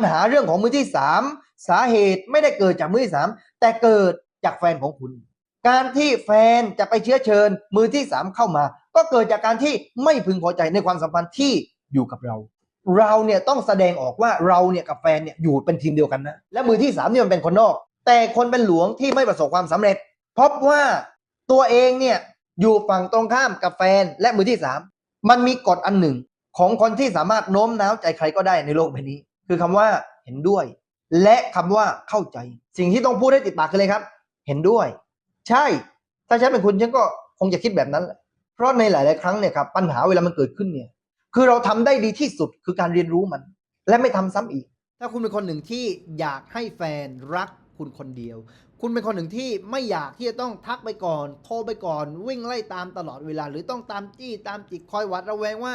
ปัญหาเรื่องของมือที่สามสาเหตุไม่ได้เกิดจากมือที่สามแต่เกิดจากแฟนของคุณ การที่แฟนจะไปเชื้อเชิญ มือที่สามเข้ามา ก็เกิดจากการที่ไม่พึงพอใจในความสัมพันธ์ที่อยู่กับเรา เราเนี่ยต้องแสดงออกว่าเราเนี่ยกับแฟนเนี่ยอยู่เป็นทีมเดียวกันนะและมือที่สามเนี่ยมันเป็นคนนอก แต่คนเป็นหลวงที่ไม่ประสบความสำเร็จพราะว่าตัวเองเนี่ยอยู่ฝั่งตรงข้ามกับแฟนและมือที่สามมันมีกฎอันหนึ่งของคนที่สามารถโน้มน้าวใจใครก็ได้ในโลกใบนี้ คือคำว่าเห็นด้วย และคำว่าเข้าใจ สิ่งที่ต้องพูดให้ติดปากคืออะไรครับ เห็นด้วย ใช่ ถ้าฉันเป็นคุณฉันก็คงจะคิดแบบนั้นแหละเพราะในหลาย ๆ ครั้งเนี่ยครับปัญหาเวลามันเกิดขึ้นเนี่ย คือเราทำได้ดีที่สุดคือการเรียนรู้มัน และไม่ทำซ้ำอีก ถ้าคุณเป็นคนหนึ่งที่อยากให้แฟนรักคุณคนเดียว คุณเป็นคนหนึ่งที่ไม่อยากที่จะต้องทักไปก่อน โทรไปก่อน วิ่งไล่ตามตลอดเวลา หรือต้องตามจี้ตามจิกคอยหวัดระแวงว่า